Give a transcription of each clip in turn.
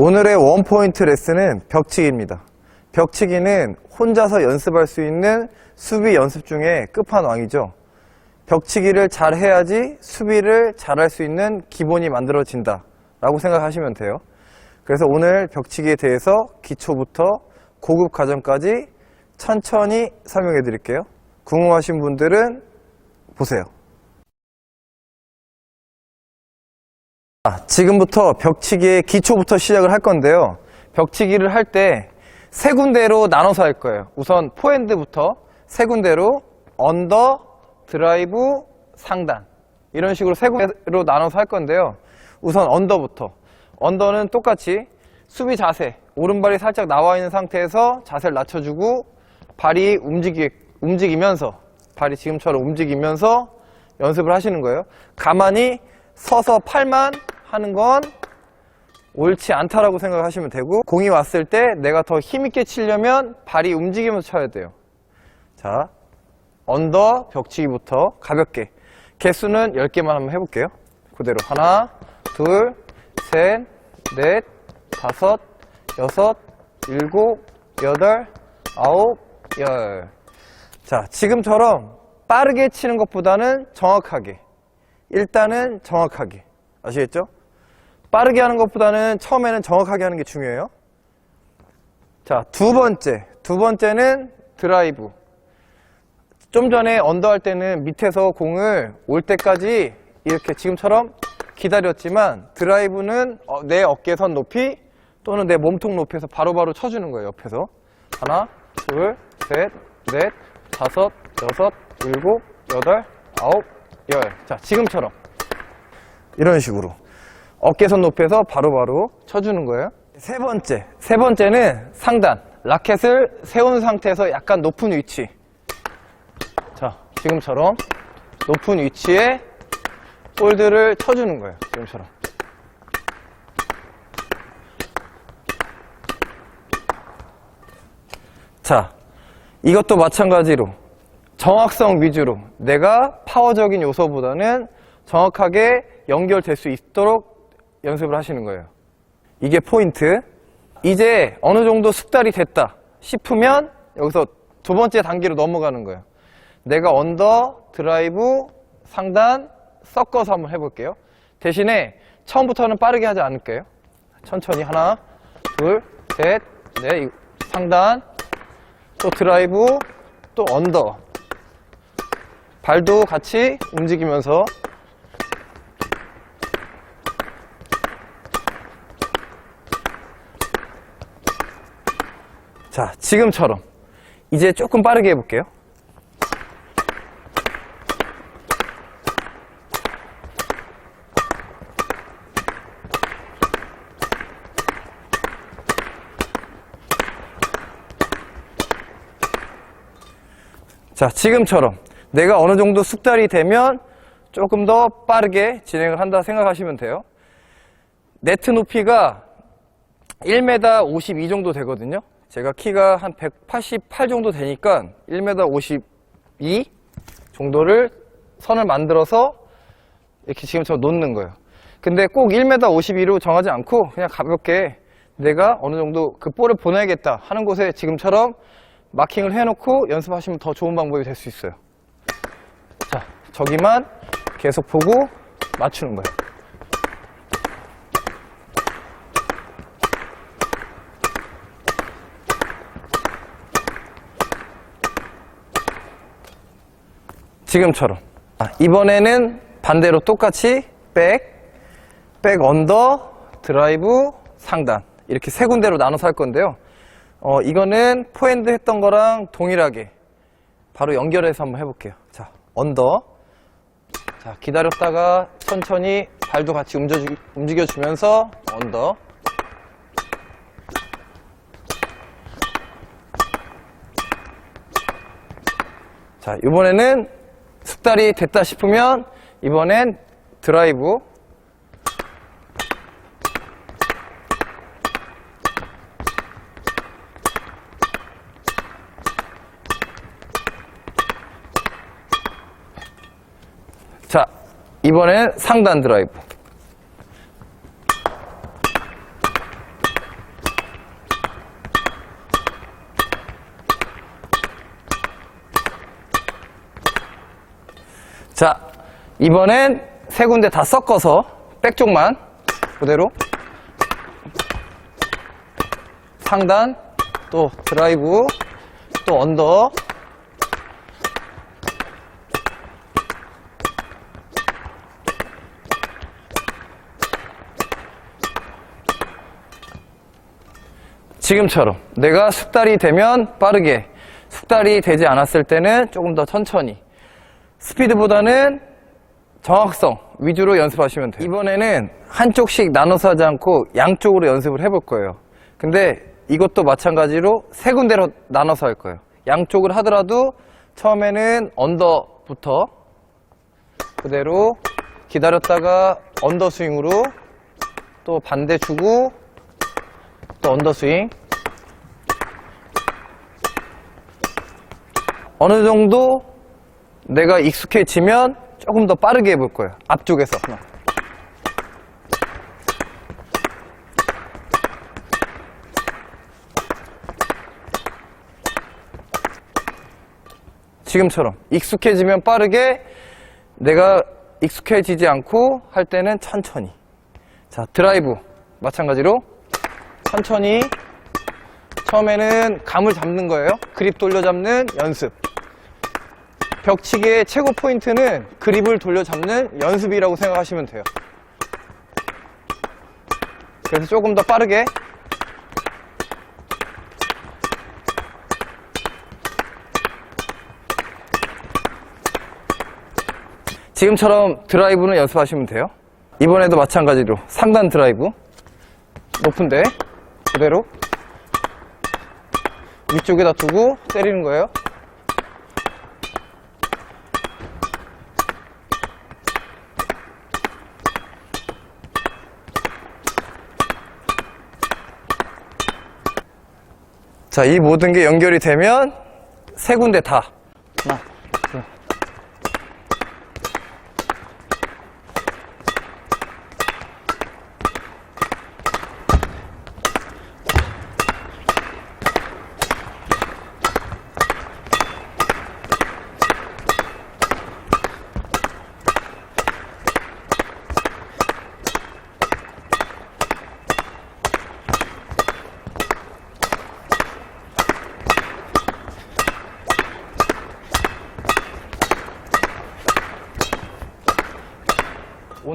오늘의 원포인트 레슨은 벽치기입니다. 벽치기는 혼자서 연습할 수 있는 수비 연습 중에 끝판왕이죠. 벽치기를 잘 해야지 수비를 잘 할 수 있는 기본이 만들어진다. 라고 생각하시면 돼요. 그래서 오늘 벽치기에 대해서 기초부터 고급 과정까지 천천히 설명해 드릴게요. 궁금하신 분들은 보세요. 지금부터 벽치기의 기초부터 시작을 할 건데요. 벽치기를 할 때 세 군데로 나눠서 할 거예요. 우선 포핸드부터 세 군데로 언더, 드라이브, 상단 이런 식으로 세 군데로 나눠서 할 건데요. 우선 언더부터 언더는 똑같이 수비 자세 오른발이 살짝 나와 있는 상태에서 자세를 낮춰주고 발이 움직이, 움직이면서 발이 지금처럼 움직이면서 연습을 하시는 거예요. 가만히 서서 팔만 하는 건 옳지 않다라고 생각하시면 되고 공이 왔을 때 내가 더 힘있게 치려면 발이 움직이면서 쳐야 돼요. 자, 언더 벽치기부터 가볍게 개수는 10개만 한번 해볼게요. 그대로 하나, 둘, 셋, 넷, 다섯, 여섯, 일곱, 여덟, 아홉, 열. 자, 지금처럼 빠르게 치는 것보다는 정확하게. 일단은 정확하게. 아시겠죠? 빠르게 하는 것보다는 처음에는 정확하게 하는 게 중요해요. 자, 두 번째. 두 번째는 드라이브. 좀 전에 언더 할 때는 밑에서 공을 올 때까지 이렇게 지금처럼 기다렸지만 드라이브는 어, 내 어깨선 높이 또는 내 몸통 높이에서 바로 바로 쳐주는 거예요, 옆에서. 하나, 둘, 셋, 넷, 다섯, 여섯, 일곱, 여덟, 아홉, 열. 자, 지금처럼. 이런 식으로. 어깨선 높이에서 바로바로 쳐주는 거예요. 세 번째. 세 번째는 상단. 라켓을 세운 상태에서 약간 높은 위치. 자, 지금처럼 높은 위치에 볼드를 쳐주는 거예요. 지금처럼. 자, 이것도 마찬가지로 정확성 위주로 내가 파워적인 요소보다는 정확하게 연결될 수 있도록 연습을 하시는 거예요. 이게 포인트. 이제 어느 정도 숙달이 됐다 싶으면 여기서 두 번째 단계로 넘어가는 거예요. 내가 언더, 드라이브, 상단 섞어서 한번 해볼게요. 대신에 처음부터는 빠르게 하지 않을게요. 천천히 하나, 둘, 셋, 넷, 이- 상단, 또 드라이브, 또 언더. 발도 같이 움직이면서. 자, 지금처럼. 이제 조금 빠르게 해볼게요. 자, 지금처럼 내가 어느 정도 숙달이 되면 조금 더 빠르게 진행을 한다 생각하시면 돼요. 네트 높이가 1m 52 정도 되거든요. 제가 키가 한 188 정도 되니까 1m 52 정도를 선을 만들어서 이렇게 지금처럼 놓는 거예요. 근데 꼭 1m 52로 정하지 않고 그냥 가볍게 내가 어느 정도 그 볼을 보내야겠다 하는 곳에 지금처럼 마킹을 해놓고 연습하시면 더 좋은 방법이 될 수 있어요. 자, 저기만 계속 보고 맞추는 거예요. 지금처럼. 아, 이번에는 반대로 똑같이 백, 백 언더, 드라이브, 상단. 이렇게 세 군데로 나눠서 할 건데요. 어, 이거는 포핸드 했던 거랑 동일하게 바로 연결해서 한번 해볼게요. 자, 언더. 자, 기다렸다가 천천히 발도 같이 움직여, 움직여 주면서 언더. 자, 이번에는 숙달이 됐다 싶으면 이번엔 드라이브. 이번엔 상단 드라이브. 자 이번엔 세 군데 다 섞어서 백쪽만 그대로 상단 또 드라이브 또 언더. 지금처럼 내가 숙달이 되면 빠르게 숙달이 되지 않았을 때는 조금 더 천천히 스피드보다는 정확성 위주로 연습하시면 돼요. 이번에는 한쪽씩 나눠서 하지 않고 양쪽으로 연습을 해볼 거예요. 근데 이것도 마찬가지로 세 군데로 나눠서 할 거예요. 양쪽을 하더라도 처음에는 언더부터 그대로 기다렸다가 언더 스윙으로 또 반대 주고 또 언더 스윙 어느 정도 내가 익숙해지면 조금 더 빠르게 해볼 거예요. 앞쪽에서. 지금처럼 익숙해지면 빠르게 내가 익숙해지지 않고 할 때는 천천히. 자, 드라이브 마찬가지로 천천히 처음에는 감을 잡는 거예요. 그립 돌려잡는 연습. 벽치기의 최고 포인트는 그립을 돌려잡는 연습이라고 생각하시면 돼요. 그래서 조금 더 빠르게 지금처럼 드라이브는 연습하시면 돼요. 이번에도 마찬가지로 상단 드라이브 높은데 그대로 위쪽에다 두고 때리는 거예요. 자, 이 모든 게 연결이 되면 세 군데 다.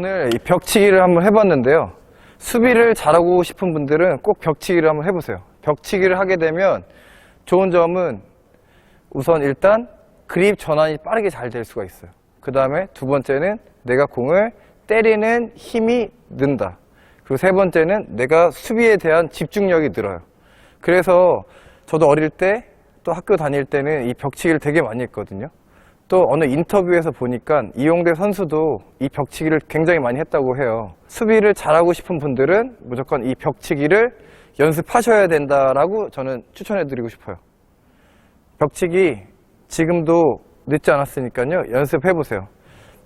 오늘 이 벽치기를 한번 해봤는데요. 수비를 잘하고 싶은 분들은 꼭 벽치기를 한번 해보세요. 벽치기를 하게 되면 좋은 점은 우선 일단 그립 전환이 빠르게 잘 될 수가 있어요. 그 다음에 두 번째는 내가 공을 때리는 힘이 는다. 그리고 세 번째는 내가 수비에 대한 집중력이 늘어요. 그래서 저도 어릴 때 또 학교 다닐 때는 이 벽치기를 되게 많이 했거든요. 또 어느 인터뷰에서 보니까 이용대 선수도 이 벽치기를 굉장히 많이 했다고 해요. 수비를 잘하고 싶은 분들은 무조건 이 벽치기를 연습하셔야 된다라고 저는 추천해 드리고 싶어요. 벽치기 지금도 늦지 않았으니까요. 연습해 보세요.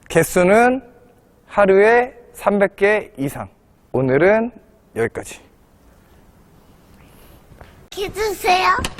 개수는 하루에 300개 이상. 오늘은 여기까지. 해주세요.